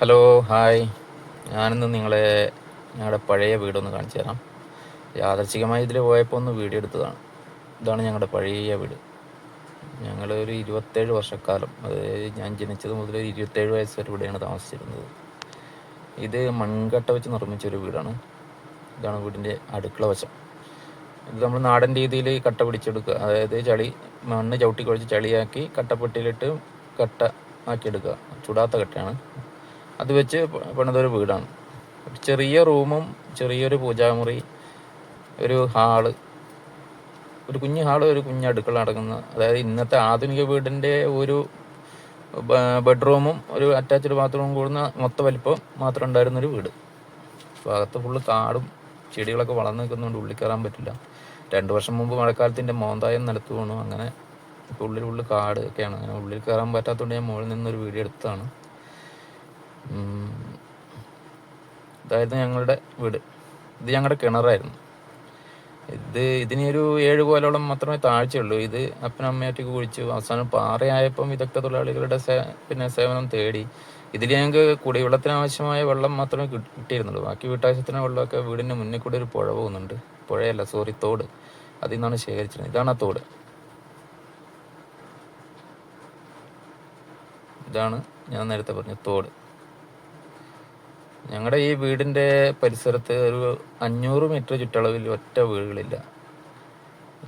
Hello hi ഞാനിന്ന് നിങ്ങളെ ഞങ്ങളുടെ പഴയ വീടൊന്ന് കാണിച്ചു തരാം. യാദർച്ഛികമായി ഇതിൽ പോയപ്പോൾ ഒന്ന് വീഡിയോ എടുത്തതാണ്. ഇതാണ് ഞങ്ങളുടെ പഴയ വീട്. ഞങ്ങൾ ഒരു ഇരുപത്തേഴ് വർഷക്കാലം അതായത് ഞാൻ ജനിച്ചത് മുതൽ ഒരു ഇരുപത്തേഴ് വയസ്സ് വരെ ഇവിടെയാണ് താമസിച്ചിരുന്നത്. ഇത് മൺകട്ട വെച്ച് നിർമ്മിച്ച ഒരു വീടാണ്. ഇതാണ് വീടിന്റെ അടുക്കള വശം. ഇത് നമ്മൾ നാടൻ രീതിയിൽ കട്ട പിടിച്ചെടുക്കുക അതായത് ചളി മണ്ണ് ചവിട്ടി കുഴച്ച് ചളിയാക്കി കട്ടപ്പെട്ടിയിലിട്ട് കട്ട ആക്കിയെടുക്കുക. ചുടാത്ത കട്ടയാണ്. അത് വെച്ച് പണിതൊരു വീടാണ്. ചെറിയ റൂമും ചെറിയൊരു പൂജാമുറി ഒരു ഹാൾ ഒരു കുഞ്ഞു ഹാൾ ഒരു കുഞ്ഞ് അടുക്കള അടങ്ങുന്ന അതായത് ഇന്നത്തെ ആധുനിക വീടിന്റെ ഒരു ബെഡ്റൂമും ഒരു അറ്റാച്ച്ഡ് ബാത്റൂമും കൂടുന്ന മൊത്ത വലിപ്പം മാത്രം ഉണ്ടായിരുന്നൊരു വീട്. ഭാഗത്ത് ഫുള്ള് കാടും ചെടികളൊക്കെ വളർന്നു നിൽക്കുന്നതുകൊണ്ട് ഉള്ളിൽ കയറാൻ പറ്റില്ല. രണ്ട് വർഷം മുമ്പ് മഴക്കാലത്തിന്റെ മോന്തായം നിലത്ത് വീണു. അങ്ങനെ ഉള്ളിൽ ഉള്ളിൽ കാട് ഒക്കെയാണ്. അങ്ങനെ ഉള്ളിൽ കയറാൻ പറ്റാത്തതുകൊണ്ട് ഞാൻ മുകളിൽ നിന്നൊരു വീഡിയോ എടുത്തതാണ്. ഇതായിരുന്നു ഞങ്ങളുടെ വീട്. ഇത് ഞങ്ങളുടെ കിണറായിരുന്നു. ഇത് ഇതിനൊരു ഏഴ് കോലോളം മാത്രമേ താഴ്ചയുള്ളൂ. ഇത് അപ്പനും അമ്മയായിട്ടൊക്കെ കുഴിച്ചു. അവസാനം പാറയായപ്പം വിദഗ്ധ തൊഴിലാളികളുടെ സേ പിന്നെ സേവനം തേടി. ഇതിൽ ഞങ്ങൾക്ക് കുടിവെള്ളത്തിന് ആവശ്യമായ വെള്ളം മാത്രമേ കിട്ടി- കിട്ടിയിരുന്നുള്ളൂ. ബാക്കി വീട്ടാവശ്യത്തിന് വെള്ളമൊക്കെ വീടിന്റെ മുന്നിൽ കൂടെ ഒരു പുഴ പോകുന്നുണ്ട്. പുഴയല്ല സോറി തോട്. അതിൽ നിന്നാണ് ശേഖരിച്ചിരുന്നത്. ഇതാണ് ആ തോട്. ഇതാണ് ഞാൻ നേരത്തെ പറഞ്ഞ തോട്. ഞങ്ങളുടെ ഈ വീടിന്റെ പരിസരത്ത് ഒരു അഞ്ഞൂറ് മീറ്റർ ചുറ്റളവിൽ ഒറ്റ വീടുകളില്ല.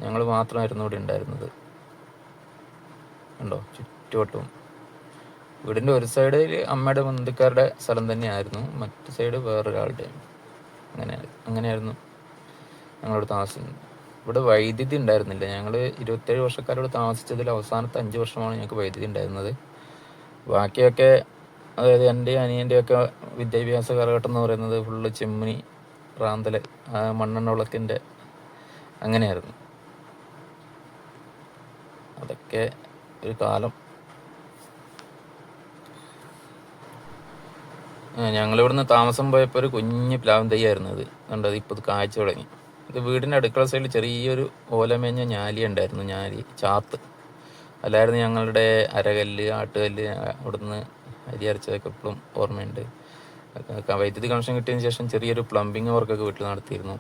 ഞങ്ങൾ മാത്രമായിരുന്നു ഇവിടെ ഉണ്ടായിരുന്നത്. ഉണ്ടോ ചുറ്റുവട്ടവും. വീടിന്റെ ഒരു സൈഡിൽ അമ്മയുടെ ബന്ധുക്കാരുടെ സ്ഥലം തന്നെയായിരുന്നു. മറ്റു സൈഡ് വേറൊരാളുടെ. അങ്ങനെ അങ്ങനെയായിരുന്നു ഞങ്ങളിവിടെ താമസിച്ചത്. ഇവിടെ വൈദ്യുതി ഉണ്ടായിരുന്നില്ല. ഞങ്ങൾ ഇരുപത്തേഴ് വർഷക്കാരോട് താമസിച്ചതിൽ അവസാനത്തെ അഞ്ച് വർഷമാണ് ഞങ്ങൾക്ക് വൈദ്യുതി ഉണ്ടായിരുന്നത്. ബാക്കിയൊക്കെ അതായത് എന്റെ അനിയന്റെ ഒക്കെ വിദ്യാഭ്യാസ കാലഘട്ടം എന്ന് പറയുന്നത് ഫുള്ള് ചെമ്മിനി പ്രാന്തൽ മണ്ണെണ്ണ വിളക്കിന്റെ അങ്ങനെയായിരുന്നു. അതൊക്കെ ഒരു കാലം. ഞങ്ങളിവിടുന്ന് താമസം പോയപ്പോൾ ഒരു കുഞ്ഞ് പ്ലാവും തൈയായിരുന്നു അത് കണ്ടത് ഇപ്പോൾ ഇത് കാഴ്ച തുടങ്ങി. ഇത് വീടിന്റെ അടുക്കള സൈഡിൽ ചെറിയൊരു ഓലമേഞ്ഞ ഞാലി ഉണ്ടായിരുന്നു ഞാലി ചാത്ത്. അല്ലായിരുന്നു ഞങ്ങളുടെ അരകല്ല് ആട്ടുകല്ല് അവിടുന്ന് അരി അരച്ചതൊക്കെ ഇപ്പോഴും ഓർമ്മയുണ്ട്. വൈദ്യുതി കണക്ഷൻ കിട്ടിയതിന് ശേഷം ചെറിയൊരു പ്ലംബിങ് വർക്കൊക്കെ വീട്ടിൽ നടത്തിയിരുന്നു.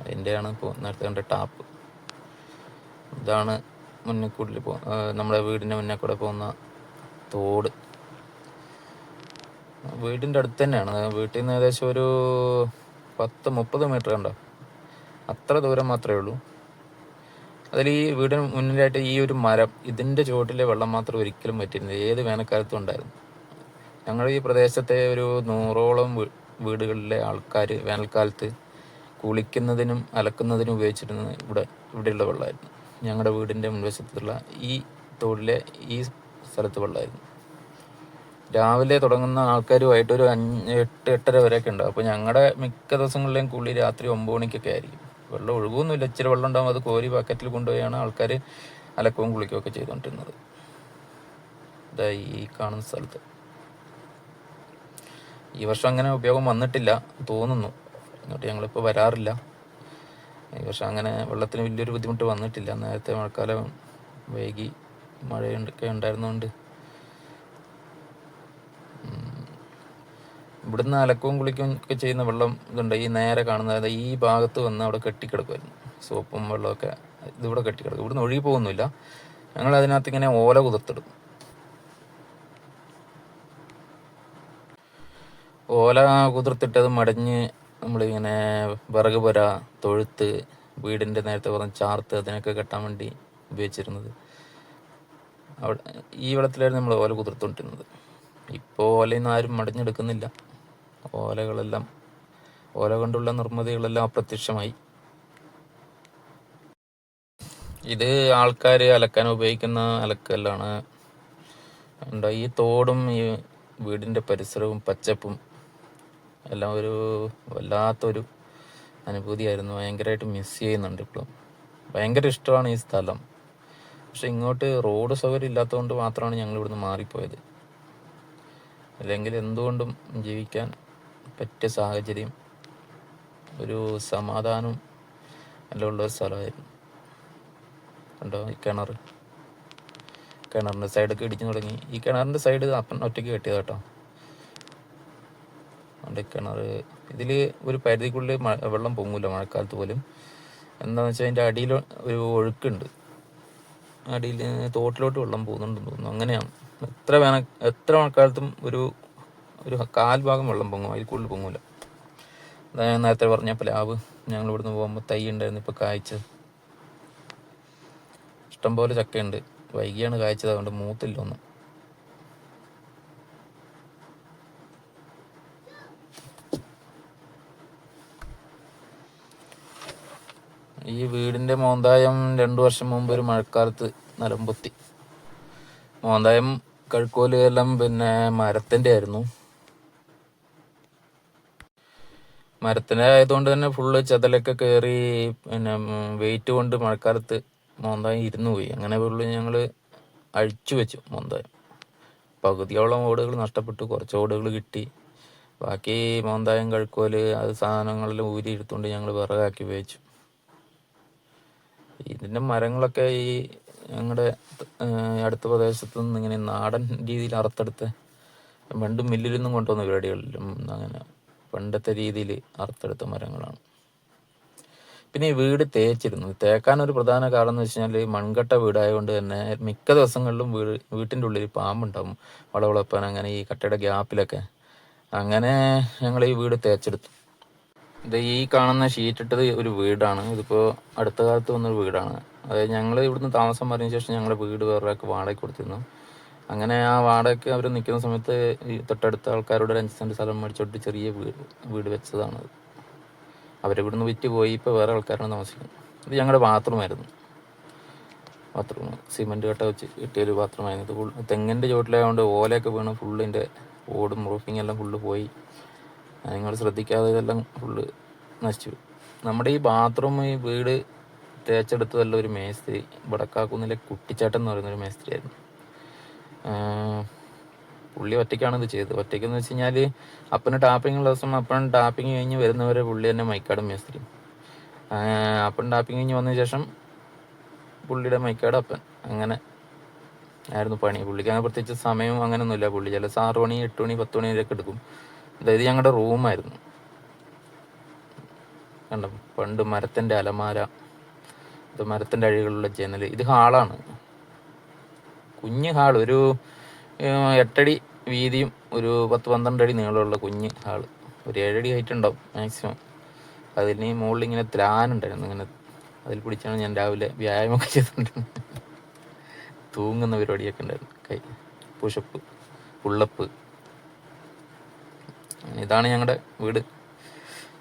അതിന്റെയാണ് ഇപ്പോൾ നേരത്തെ കണ്ട ടാപ്പ് ഇതാണ് മുന്നിൽ കൂടുതൽ പോ നമ്മുടെ വീടിന്റെ മുന്നേ കൂടെ പോകുന്ന തോട്. വീടിന്റെ അടുത്ത് തന്നെയാണ്. വീട്ടിൽ നിന്ന് ഏകദേശം ഒരു പത്ത് മുപ്പത് മീറ്റർ കണ്ടോ? അത്ര ദൂരം മാത്രമേ ഉള്ളൂ. അതിൽ ഈ വീടിന് മുന്നിലായിട്ട് ഈ ഒരു മരം ഇതിന്റെ ചുവട്ടിലെ വെള്ളം മാത്രം ഒരിക്കലും പറ്റിയിരുന്നില്ല ഏത് വേനൽക്കാലത്തും ഉണ്ടായിരുന്നു. ഞങ്ങളുടെ ഈ പ്രദേശത്തെ ഒരു നൂറോളം വീടുകളിലെ ആൾക്കാർ വേനൽക്കാലത്ത് കുളിക്കുന്നതിനും അലക്കുന്നതിനും ഉപയോഗിച്ചിരുന്നത് ഇവിടെ ഇവിടെയുള്ള വെള്ളമായിരുന്നു. ഞങ്ങളുടെ വീടിന്റെ മുൻവശത്തുള്ള ഈ തോടിലെ ഈ സ്ഥലത്ത് വെള്ളമായിരുന്നു. രാവിലെ തുടങ്ങുന്ന ആൾക്കാരുമായിട്ട് ഒരു അഞ്ച് എട്ട് എട്ടര വരെയൊക്കെ ഉണ്ടാവും. അപ്പോൾ ഞങ്ങളുടെ മിക്ക ദിവസങ്ങളിലെയും കുളി രാത്രി ഒമ്പത് മണിക്കൊക്കെ ആയിരിക്കും. വെള്ളം ഒഴുകുമൊന്നുമില്ല ഇച്ചിരി വെള്ളം ഉണ്ടാകും അത് കോരി ബക്കറ്റിൽ കൊണ്ടുപോയാണ് ആൾക്കാർ അലക്കവും കുളിക്കുകയൊക്കെ ചെയ്തുകൊണ്ടിരുന്നത് ഇതായി ഈ കാണുന്ന സ്ഥലത്ത്. ഈ വർഷം അങ്ങനെ ഉപയോഗം വന്നിട്ടില്ല തോന്നുന്നു. എന്നിട്ട് ഞങ്ങളിപ്പോൾ വരാറില്ല. ഈ വർഷം അങ്ങനെ വെള്ളത്തിന് വലിയൊരു ബുദ്ധിമുട്ട് വന്നിട്ടില്ല. നേരത്തെ മഴക്കാലം വൈകി മഴയൊക്കെ ഉണ്ടായിരുന്നതുകൊണ്ട് ഇവിടുന്ന് അലക്കവും കുളിക്കും ഒക്കെ ചെയ്യുന്ന വെള്ളം ഇതുണ്ട്. ഈ നേരെ കാണുന്ന ഈ ഭാഗത്ത് വന്ന് അവിടെ കെട്ടിക്കിടക്കുമായിരുന്നു സോപ്പും വെള്ളമൊക്കെ ഇതിവിടെ കെട്ടിക്കിടക്കും. ഇവിടുന്ന് ഒഴുകി പോകുന്നില്ല ഞങ്ങൾ അതിനകത്ത് ഇങ്ങനെ ഓല കുതിർത്തിടും. ഓല കുതിർത്തിട്ടത് മടഞ്ഞ് നമ്മളിങ്ങനെ വിറക് പുര തൊഴുത്ത് വീടിന്റെ നേരത്തെ പറഞ്ഞ ചാർത്ത് അതിനൊക്കെ കെട്ടാൻ വേണ്ടി ഉപയോഗിച്ചിരുന്നത്. അവിടെ ഈ വെള്ളത്തിലായിരുന്നു നമ്മൾ ഓല കുതിർത്തുകൊണ്ടിരുന്നത്. ഇപ്പോൾ ഓലയിൽ ആരും മടഞ്ഞെടുക്കുന്നില്ല. ഓലകളെല്ലാം ഓല കൊണ്ടുള്ള നിർമ്മിതികളെല്ലാം അപ്രത്യക്ഷമായി. ഇത് ആൾക്കാർ അലക്കാൻ ഉപയോഗിക്കുന്ന അലക്കല്ലാണ്. ഉണ്ടോ ഈ തോടും ഈ വീടിന്റെ പരിസരവും പച്ചപ്പും എല്ലാം ഒരു വല്ലാത്തൊരു അനുഭൂതിയായിരുന്നു. ഭയങ്കരമായിട്ട് മിസ് ചെയ്യുന്നുണ്ട് ഇപ്പോഴും ഭയങ്കര ഇഷ്ടമാണ് ഈ സ്ഥലം. പക്ഷെ ഇങ്ങോട്ട് റോഡ് സൗകര്യം ഇല്ലാത്തതുകൊണ്ട് മാത്രമാണ് ഞങ്ങൾ ഇവിടുന്ന് മാറിപ്പോയത്. അല്ലെങ്കിൽ എന്തുകൊണ്ടും ജീവിക്കാൻ പറ്റിയ സാഹചര്യം ഒരു സമാധാനം എല്ലാം ഉള്ള ഒരു സ്ഥലമായിരുന്നു. കണ്ടോ? ഈ കിണർ. കിണറിന്റെ സൈഡൊക്കെ ഇടിച്ചു തുടങ്ങി. ഈ കിണറിന്റെ സൈഡ് അപ്പൻ ഒറ്റയ്ക്ക് കെട്ടിയത് കേട്ടോ. അവിടെ കിണർ ഇതിൽ ഒരു പരിധിക്കുള്ളിൽ മഴ വെള്ളം പൊങ്ങൂല മഴക്കാലത്ത് പോലും. എന്താണെന്ന് വെച്ചാൽ അതിന്റെ അടിയിൽ ഒരു ഒഴുക്കുണ്ട്. അടിയിൽ തോട്ടിലോട്ട് വെള്ളം പോകുന്നുണ്ടെന്ന് തോന്നുന്നു. അങ്ങനെയാണ് എത്ര വേന എത്ര മഴക്കാലത്തും ഒരു ഒരു കാൽ ഭാഗം വെള്ളം പൊങ്ങും. അതിൽ കൂടുതൽ പൊങ്ങൂല. ഞാൻ നേരത്തെ പറഞ്ഞ പ്ലാവ് ഞങ്ങൾ ഇവിടുന്ന് പോകുമ്പോൾ തൈ ഉണ്ടായിരുന്നു. ഇപ്പോൾ കായ്ച്ചത് ഇഷ്ടംപോലെ ചക്കയുണ്ട്. വൈകിയാണ് കായ്ച്ചത്. അതുകൊണ്ട് മൂത്തില്ല ഒന്നും. ഈ വീടിന്റെ മോന്തായം രണ്ടു വർഷം മുമ്പ് ഒരു മഴക്കാലത്ത് നിലമ്പൊത്തി മോന്തായം കഴുക്കോൽ എല്ലാം പിന്നെ മരത്തിന്റെ ആയിരുന്നു. മരത്തിന്റെ ആയതുകൊണ്ട് തന്നെ ഫുള്ള് ചതലൊക്കെ കയറി പിന്നെ വെയിറ്റ് കൊണ്ട് മഴക്കാലത്ത് മോന്തായം ഇരുന്നു പോയി. അങ്ങനെ ഫുള്ള് ഞങ്ങൾ അഴിച്ചു വെച്ചു മോന്തായം. പകുതിയോളം ഓടുകൾ നഷ്ടപ്പെട്ടു. കുറച്ച് ഓടുകൾ കിട്ടി. ബാക്കി മോന്തായം കഴുക്കോൽ അത് സാധനങ്ങളെല്ലാം ഊരി എടുത്തുകൊണ്ട് ഞങ്ങൾ വിറകാക്കി ഉപയോഗിച്ചു. ഇതിന്റെ മരങ്ങളൊക്കെ ഈ ഞങ്ങളുടെ അടുത്ത പ്രദേശത്തു നിന്ന് ഇങ്ങനെ നാടൻ രീതിയിൽ അറുത്തെടുത്ത് പണ്ട് മില്ലിലൊന്നും കൊണ്ടുവന്ന പരിപാടികളിലും അങ്ങനെ പണ്ടത്തെ രീതിയിൽ അറുത്തെടുത്ത മരങ്ങളാണ്. പിന്നെ ഈ വീട് തേച്ചിരുന്നു. തേക്കാൻ ഒരു പ്രധാന കാരണം എന്ന് വെച്ച് കഴിഞ്ഞാൽ മൺകട്ട വീടായതുകൊണ്ട് തന്നെ മിക്ക ദിവസങ്ങളിലും വീട് വീട്ടിന്റെ ഉള്ളിൽ പാമ്പുണ്ടാവും വളവളപ്പാൻ അങ്ങനെ ഈ കട്ടയുടെ ഗ്യാപ്പിലൊക്കെ. അങ്ങനെ ഞങ്ങൾ ഈ വീട് തേച്ചെടുത്തു. ഇത് ഈ കാണുന്ന ഷീറ്റ് ഇട്ടത് ഒരു വീടാണ്. ഇതിപ്പോ അടുത്ത കാലത്ത് വന്നൊരു വീടാണ്. അതായത് ഞങ്ങൾ ഇവിടുന്ന് താമസം പറഞ്ഞ ശേഷം ഞങ്ങളുടെ വീട് വേറൊരാൾക്ക് വാടക കൊടുത്തിരുന്നു. അങ്ങനെ ആ വാടകയ്ക്ക് അവർ നിൽക്കുന്ന സമയത്ത് ഈ തൊട്ടടുത്ത ആൾക്കാരോട് അഞ്ച് സെന്റ് സ്ഥലം മേടിച്ചോട്ട് ചെറിയ വീട് വീട് വെച്ചതാണ്. അവരിവിടുന്ന് വിറ്റ് പോയി ഇപ്പോൾ വേറെ ആൾക്കാരാണ് താമസിക്കുന്നത്. ഇത് ഞങ്ങളുടെ ബാത്റൂമായിരുന്നു ബാത്റൂം സിമെന്റ് കട്ട വെച്ച് കിട്ടിയൊരു ബാത്റൂമായിരുന്നു ഇത് ഫുൾ തെങ്ങിന്റെ ചുവട്ടിലായതുകൊണ്ട് ഓലയൊക്കെ വീണ് ഫുള്ളിന്റെ ഓടും റൂഫിങ് എല്ലാം ഫുള്ള് പോയി. നിങ്ങൾ ശ്രദ്ധിക്കാതെ ഇതെല്ലാം ഫുള്ള് നശിച്ചു നമ്മുടെ ഈ ബാത്റൂം ഈ വീട് തേച്ചെടുത്തതല്ല ഒരു മേസ്ത്രി വടക്കാക്കുന്നിലെ കുട്ടിച്ചാട്ടൻ എന്ന് പറയുന്ന ഒരു മേസ്ത്രി ആയിരുന്നു. പുള്ളി ഒറ്റയ്ക്കാണ് ഇത് ചെയ്തത്. ഒറ്റയ്ക്കെന്ന് വെച്ച് കഴിഞ്ഞാൽ അപ്പന് ടാപ്പിംഗ് ഉള്ള ദിവസം അപ്പൻ ടാപ്പിംഗ് കഴിഞ്ഞ് വരുന്നവരെ പുള്ളി തന്നെ മൈക്കാടും മേസ്ത്രി. അപ്പൻ ടാപ്പിംഗ് കഴിഞ്ഞ് വന്നതിന് ശേഷം പുള്ളിയുടെ മൈക്കാട് അപ്പൻ. അങ്ങനെ ആയിരുന്നു പണി. പുള്ളിക്ക് അങ്ങനെ പ്രത്യേകിച്ച് സമയം അങ്ങനെയൊന്നുമില്ല പുള്ളി. ചില ആറ് മണി എട്ട് മണി പത്ത് മണി വരെയൊക്കെ എടുക്കും. അതായത് ഞങ്ങളുടെ റൂമായിരുന്നു. കണ്ട? പണ്ട് മരത്തിന്റെ അലമാര ഇത് മരത്തിന്റെ അഴികളുള്ള ജനൽ ഇത് ഹാളാണ്. കുഞ്ഞ് ഹാൾ ഒരു എട്ടടി വീതിയും ഒരു പത്ത് പന്ത്രണ്ട് അടി നീളമുള്ള കുഞ്ഞ് ഹാൾ ഒരു ഏഴടി ഹൈറ്റ് ഉണ്ടാവും മാക്സിമം. അതിന് മുകളിൽ ഇങ്ങനെ ത്രാനുണ്ടായിരുന്നു. ഇങ്ങനെ അതിൽ പിടിച്ചാണ് ഞാൻ രാവിലെ വ്യായാമമൊക്കെ ചെയ്തിട്ടുണ്ട് തൂങ്ങുന്ന പരിപാടിയൊക്കെ ഉണ്ടായിരുന്നു. കൈ പുഷപ്പ് പുള്ളപ്പ്. ഇതാണ് ഞങ്ങളുടെ വീട്.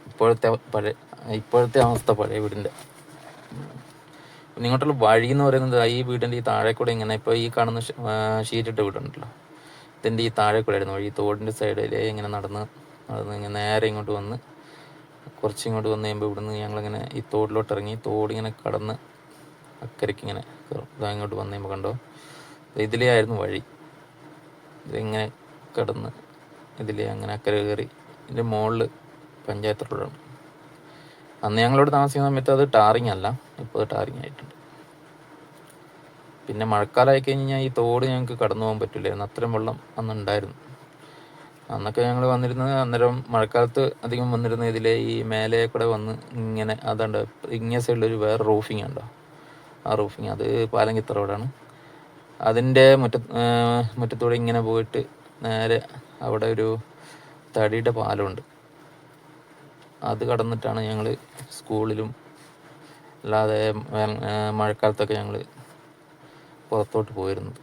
ഇപ്പോഴത്തെ പഴയ ഇപ്പോഴത്തെ അവസ്ഥ പഴയ വീടിന്റെ. നിങ്ങോട്ടുള്ള വഴി എന്ന് പറയുന്നത് ഈ വീടിന്റെ ഈ താഴെ കൂടെ ഇങ്ങനെ ഇപ്പോൾ ഈ കാണുന്ന ഷീറ്റിട്ട വീടുണ്ടല്ലോ. ഇതിന്റെ ഈ താഴെ കൂടെ ആയിരുന്നു വഴി തോടിന്റെ സൈഡിൽ ഇങ്ങനെ നടന്ന് നടന്ന് ഇങ്ങനെ നേരെ ഇങ്ങോട്ട് വന്ന് കുറച്ച് ഇങ്ങോട്ട് വന്ന് കഴിയുമ്പോൾ ഇവിടുന്ന് ഞങ്ങളിങ്ങനെ ഈ തോടിലോട്ട് ഇറങ്ങി തോടിങ്ങനെ കടന്ന് അക്കരയ്ക്ക് ഇങ്ങനെ ഇങ്ങോട്ട് വന്ന് കഴിയുമ്പോൾ കണ്ടോ? ഇതിലേ ആയിരുന്നു വഴി. ഇതിങ്ങനെ കടന്ന് ഇതിലേ അങ്ങനെ അക്കരെ കയറി. ഇതിന്റെ മുകളിൽ പഞ്ചായത്ത് റോഡാണ്. അന്ന് ഞങ്ങളോട് താമസിക്കുന്ന സമയത്ത് അത് ടാറിങ് അല്ല. ഇപ്പോൾ ടാറിങ് ആയിട്ടുണ്ട്. പിന്നെ മഴക്കാലമായി കഴിഞ്ഞാൽ ഈ തോട് ഞങ്ങൾക്ക് കടന്നു പോകാൻ പറ്റില്ലായിരുന്നു. അത്രയും വെള്ളം അന്ന് ഉണ്ടായിരുന്നു. അന്നൊക്കെ ഞങ്ങൾ വന്നിരുന്നത് അന്നേരം മഴക്കാലത്ത് അധികം വന്നിരുന്ന ഇതിലെ ഈ മേലെ കൂടെ വന്ന് ഇങ്ങനെ അതുണ്ട് ഇങ്ങേ സൈഡിലൊരു വേറെ റൂഫിങ് ഉണ്ടോ? ആ റൂഫിങ്. അത് പാലങ്കിത്ത റോഡാണ്. അതിന്റെ മുറ്റ മുറ്റത്തൂടെ ഇങ്ങനെ പോയിട്ട് നേരെ അവിടെ ഒരു തടിയുടെ പാലമുണ്ട് അത് കടന്നിട്ടാണ് ഞങ്ങൾ സ്കൂളിലും അല്ലാതെ മഴക്കാലത്തൊക്കെ ഞങ്ങൾ പുറത്തോട്ട് പോയിരുന്നത്.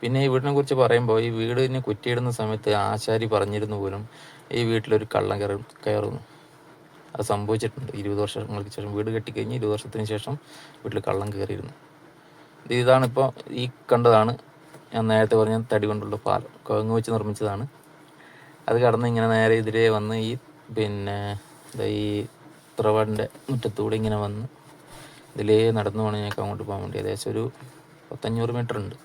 പിന്നെ ഈ വീടിനെ കുറിച്ച് പറയുമ്പോൾ ഈ വീട് ഇനി കുറ്റിയിടുന്ന സമയത്ത് ആശാരി പറഞ്ഞിരുന്നു പോലും ഈ വീട്ടിലൊരു കള്ളം കയറി കയറുന്നു. അത് സംഭവിച്ചിട്ടുണ്ട്. ഇരുപത് വർഷങ്ങൾക്ക് ശേഷം വീട് കെട്ടിക്കഴിഞ്ഞ് ഇരുപത് വർഷത്തിന് ശേഷം വീട്ടിൽ കള്ളം കയറിയിരുന്നു. ഇതാണ് ഇതാണിപ്പോൾ ഈ കണ്ടതാണ് ഞാൻ നേരത്തെ പറഞ്ഞ തടി കൊണ്ടുള്ള പാലം കുഴങ്ങ് വെച്ച് നിർമ്മിച്ചതാണ്. അത് കടന്ന് ഇങ്ങനെ നേരെ ഇതിലേ വന്ന് ഈ പിന്നെ ഈ തറവാടിന്റെ മുറ്റത്തൂടെ ഇങ്ങനെ വന്ന് ഇതിലേ നടന്നു വേണം ഞങ്ങൾക്ക് അങ്ങോട്ട് പോകാൻ വേണ്ടി. ഏകദേശം ഒരു പത്തഞ്ഞൂറ് മീറ്റർ ഉണ്ട്.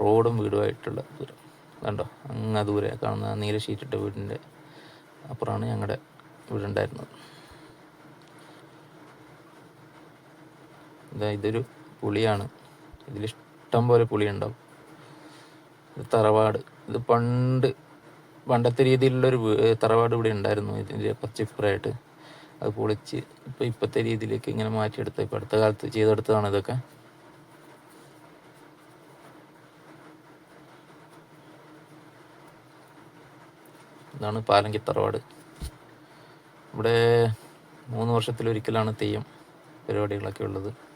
റോഡും വീടുമായിട്ടുള്ള ദൂരം. കണ്ടോ? അങ്ങ് ദൂരെ കാണുന്ന നീല ഷീറ്റിട്ട വീടിന്റെ അപ്പുറമാണ് ഞങ്ങളുടെ വീടുണ്ടായിരുന്നത്. ഇതാ ഇതൊരു പുളിയാണ്. ഇതിലിഷ്ടം പോലെ പുളി ഉണ്ടാവും ഇത് തറവാട്. ഇത് പണ്ട് പണ്ടത്തെ രീതിയിലുള്ളൊരു തറവാട് ഇവിടെ ഉണ്ടായിരുന്നു. ഇതിന്റെ കുറച്ചിപ്പുറമായിട്ട് അത് പൊളിച്ച് ഇപ്പോൾ ഇപ്പോഴത്തെ രീതിയിലേക്ക് ഇങ്ങനെ മാറ്റിയെടുത്ത ഇപ്പം അടുത്ത കാലത്ത് ചെയ്തെടുത്തതാണ് ഇതൊക്കെ. ഇതാണ് പാലങ്കി തറവാട്. ഇവിടെ മൂന്ന് വർഷത്തിലൊരിക്കലാണ് തെയ്യം പരിപാടികളൊക്കെ ഉള്ളത്.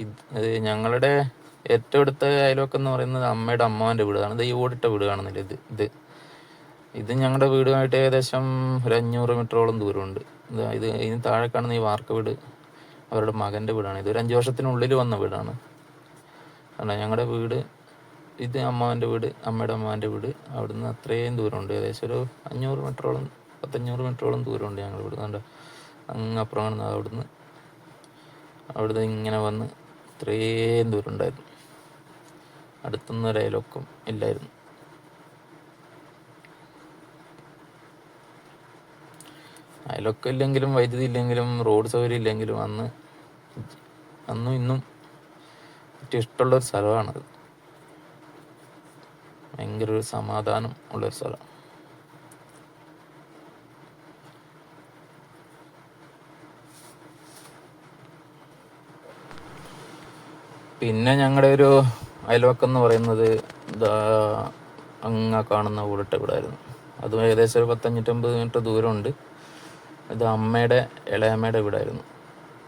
ഇത് ഞങ്ങളുടെ ഏറ്റവും അടുത്ത അയൽവക്കം എന്ന് പറയുന്നത് അമ്മയുടെ അമ്മാവന്റെ വീടാണ്. ഇത് ഈ ഓടിട്ട വീട് കാണുന്നില്ല ഇത്. ഇത് ഇത് ഞങ്ങളുടെ വീടുമായിട്ട് ഏകദേശം ഒരു അഞ്ഞൂറ് മീറ്ററോളം ദൂരമുണ്ട്. ഇത് ഇത് ഇതിന് താഴെ കാണുന്ന ഈ വാർക്ക വീട് അവരുടെ മകന്റെ വീടാണ്. ഇത് ഒരു അഞ്ച് വർഷത്തിനുള്ളിൽ വന്ന വീടാണ്. കാരണം ഞങ്ങളുടെ വീട് ഇത് അമ്മാവന്റെ വീട് അമ്മയുടെ അമ്മാവന്റെ വീട് അവിടുന്ന് അത്രയും ദൂരമുണ്ട്. ഏകദേശം ഒരു അഞ്ഞൂറ് മീറ്ററോളം പത്തഞ്ഞൂറ് മീറ്ററോളം ദൂരമുണ്ട് ഞങ്ങളുടെ വീട്. കണ്ട? അങ്ങ് അപ്പുറം അവിടുന്ന്. അവിടുന്ന് ഇങ്ങനെ വന്ന് ഇത്രയും ദൂരം ഉണ്ടായിരുന്നു. അടുത്തൊന്നും ഒരു അയലൊക്കം ഇല്ലായിരുന്നു. അയലൊക്കം ഇല്ലെങ്കിലും വൈദ്യുതി ഇല്ലെങ്കിലും റോഡ് സൗകര്യം ഇല്ലെങ്കിലും അന്ന് അന്നും ഇന്നും ഏറ്റവും ഇഷ്ടമുള്ള ഒരു സ്ഥലമാണത്. ഭയങ്കര ഒരു സമാധാനം ഉള്ളൊരു സ്ഥലം. പിന്നെ ഞങ്ങളുടെ ഒരു അയൽവക്കം എന്ന് പറയുന്നത് അങ്ങ കാണുന്ന ഊരിട്ട വീടായിരുന്നു. അതും ഏകദേശം ഒരു പത്തഞ്ഞൂറ്റമ്പത് മീറ്റർ ദൂരമുണ്ട്. ഇത് അമ്മയുടെ ഇളയമ്മയുടെ വീടായിരുന്നു.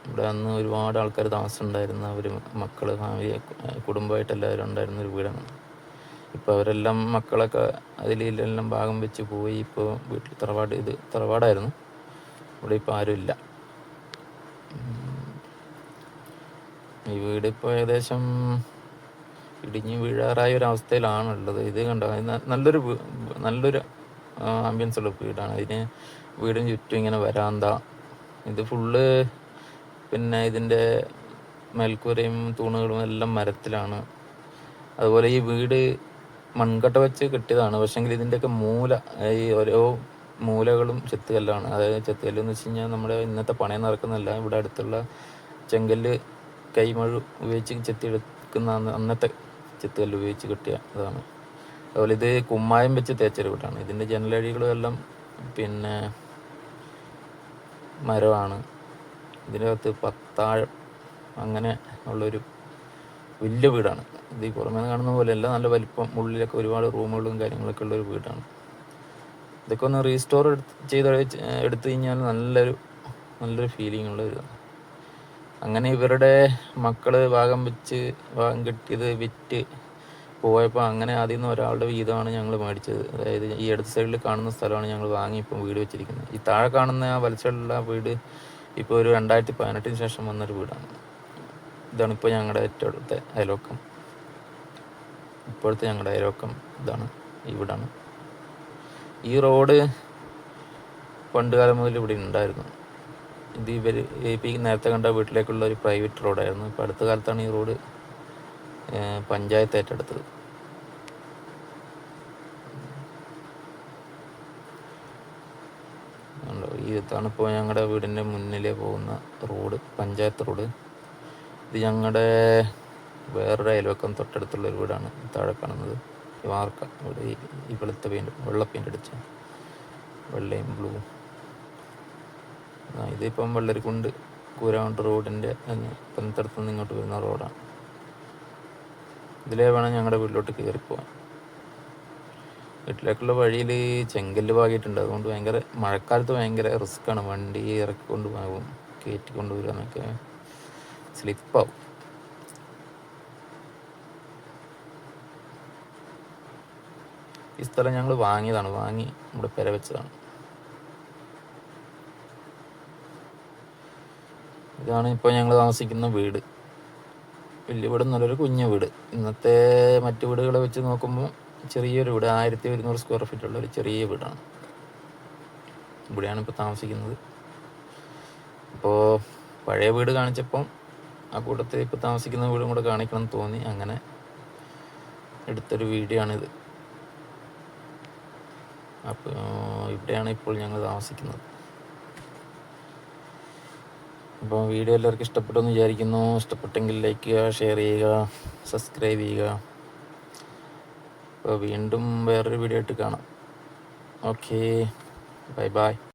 ഇവിടെ അന്ന് ഒരുപാട് ആൾക്കാർ താമസിച്ചിട്ടുണ്ടായിരുന്ന അവർ മക്കൾ ഫാമിലി കുടുംബമായിട്ട് എല്ലാവരും ഉണ്ടായിരുന്ന ഒരു വീടാണ്. ഇപ്പോൾ അവരെല്ലാം മക്കളൊക്കെ അതിലെല്ലാം ഭാഗം വെച്ച് പോയി ഇപ്പോൾ വീട്ടിൽ തറവാട് ഇത് തറവാടായിരുന്നു. ഇവിടെ ഇപ്പോൾ ആരുമില്ല ഈ വീട് ഇപ്പോൾ ഏകദേശം ഇടിഞ്ഞ് വീഴാറായ ഉള്ളത്. ഇത് കണ്ടോ? നല്ലൊരു നല്ലൊരു ആംബിയൻസ് ഉള്ള വീടാണ്. ഇതിന് വീടിന് ചുറ്റും ഇങ്ങനെ വരാന്ത. ഇത് ഫുള്ള് പിന്നെ ഇതിന്റെ മേൽക്കൂരയും തൂണുകളും എല്ലാം മരത്തിലാണ്. അതുപോലെ ഈ വീട് മൺകട്ട വെച്ച് കെട്ടിയതാണ്. പക്ഷെങ്കിൽ ഇതിന്റെയൊക്കെ മൂല ഈ ഓരോ മൂലകളും ചെത്തുകല്ലാണ്. അതായത് ചെത്തുകല്ല് എന്ന് വെച്ച് കഴിഞ്ഞാൽ നമ്മുടെ ഇന്നത്തെ പണയം നടക്കുന്നല്ല ഇവിടെ അടുത്തുള്ള ചെങ്കല്ല് കൈമഴു ഉപയോഗിച്ച് ചെത്തിയെടുക്കുന്ന അന്ന് അന്നത്തെ ചെത്തുകല്ല് ഉപയോഗിച്ച് കെട്ടിയ ഇതാണ്. അതുപോലെ ഇത് കുമ്മായം വെച്ച് തേച്ചൊരു വീട്ടാണ് ഇതിന്റെ ജനലഴികളും എല്ലാം പിന്നെ മരമാണ്. ഇതിനകത്ത് പത്താഴം അങ്ങനെ ഉള്ളൊരു വലിയ വീടാണ്. ഇത് ഈ പുറമേ കാണുന്ന പോലെയല്ല നല്ല വലിപ്പം ഉള്ളിലൊക്കെ ഒരുപാട് റൂമുകളും കാര്യങ്ങളൊക്കെ ഉള്ളൊരു വീടാണ്. ഇതൊക്കെ ഒന്ന് റീസ്റ്റോർ എടുത്ത് ചെയ്ത് എടുത്തു കഴിഞ്ഞാൽ നല്ലൊരു നല്ലൊരു ഫീലിംഗ് ഉള്ള ഒരു അങ്ങനെ ഇവരുടെ മക്കൾ ഭാഗം വെച്ച് ഭാഗം കിട്ടിയത് വിറ്റ് പോയപ്പോൾ അങ്ങനെ അതിൽ നിന്ന് ഒരാളുടെ വീതമാണ് ഞങ്ങൾ മേടിച്ചത്. അതായത് ഈ ഇടത് സൈഡിൽ കാണുന്ന സ്ഥലമാണ് ഞങ്ങൾ വാങ്ങി ഇപ്പം വീട് വെച്ചിരിക്കുന്നത്. ഈ താഴെ കാണുന്ന ആ വലിച്ചുള്ള വീട് ഇപ്പോൾ ഒരു രണ്ടായിരത്തി പതിനെട്ടിന് ശേഷം വന്നൊരു വീടാണ്. ഇതാണ് ഇപ്പോൾ ഞങ്ങളുടെ ഏറ്റവും അടുത്ത അയലോക്കം ഇപ്പോഴത്തെ ഞങ്ങളുടെ അയലോക്കം ഇതാണ് ഈ വീടാണ്. ഈ റോഡ് പണ്ടുകാലം മുതൽ ഇവിടെ ഉണ്ടായിരുന്നു. ഇത് ഇവർ ഈ നേരത്തെ കണ്ട വീട്ടിലേക്കുള്ള ഒരു പ്രൈവറ്റ് റോഡായിരുന്നു ഇപ്പം അടുത്ത കാലത്താണ് ഈ റോഡ് പഞ്ചായത്ത് ഏറ്റെടുത്തത്? ഈ തണുപ്പ് ഞങ്ങളുടെ വീടിന്റെ മുന്നിലേ പോകുന്ന റോഡ് പഞ്ചായത്ത് റോഡ് ഇത് ഞങ്ങളുടെ വേറൊരു അയൽവക്കം തൊട്ടടുത്തുള്ള ഒരു വീടാണ്. താഴെ കാണുന്നത്. വാർക്ക ഇവിടെ ഈ വെളുത്ത പെയിന്റ് വെള്ള പെയിന്റ് അടിച്ച വെള്ളയും ബ്ലൂവും ആ ഇതിപ്പം വെള്ളരിക്കുണ്ട് കൂരാണ്ട് റോഡിന്റെ പന്തടത്തു നിന്ന് ഇങ്ങോട്ട് വരുന്ന റോഡാണ്. ഇതിലേ വേണം ഞങ്ങളുടെ വീട്ടിലോട്ട് പോകാൻ. വീട്ടിലേക്കുള്ള വഴിയിൽ ചെങ്കല്ല് പാകിയിട്ടുണ്ട്. അതുകൊണ്ട് ഭയങ്കര മഴക്കാലത്ത് ഭയങ്കര റിസ്ക്കാണ്. വണ്ടി ഇറക്കിക്കൊണ്ട് പോകും കയറ്റി എന്നൊക്കെ സ്ലിപ്പാവും. ഈ സ്ഥലം ഞങ്ങൾ വാങ്ങിയതാണ്. വാങ്ങി നമ്മുടെ പെര വെച്ചതാണ്. ഇതാണ് ഇപ്പോൾ ഞങ്ങൾ താമസിക്കുന്ന വീട്. വലിയ വീട് നല്ലൊരു കുഞ്ഞു വീട്. ഇന്നത്തെ മറ്റു വീടുകളെ വെച്ച് നോക്കുമ്പോൾ ചെറിയൊരു വീട് ആയിരത്തി ഒരുന്നൂറ് സ്ക്വയർ ഫീറ്റ് ഉള്ള ഒരു ചെറിയ വീടാണ്. ഇവിടെയാണ് ഇപ്പോൾ താമസിക്കുന്നത്. അപ്പോൾ പഴയ വീട് കാണിച്ചപ്പം ആ കൂട്ടത്തിൽ ഇപ്പോൾ താമസിക്കുന്ന വീടും കൂടെ കാണിക്കണം എന്ന് തോന്നി. അങ്ങനെ എടുത്തൊരു വീഡിയോ ആണിത് അപ്പോൾ ഇവിടെയാണ് ഇപ്പോൾ ഞങ്ങൾ താമസിക്കുന്നത്. അപ്പോൾ വീഡിയോ എല്ലാവർക്കും ഇഷ്ടപ്പെട്ടു എന്ന് വിചാരിക്കുന്നു. ഇഷ്ടപ്പെട്ടെങ്കിൽ ലൈക്ക് ചെയ്യുക ഷെയർ ചെയ്യുക സബ്സ്ക്രൈബ് ചെയ്യുക. അപ്പോൾ വീണ്ടും വേറൊരു വീഡിയോ ആയിട്ട് കാണാം. Okay bye bye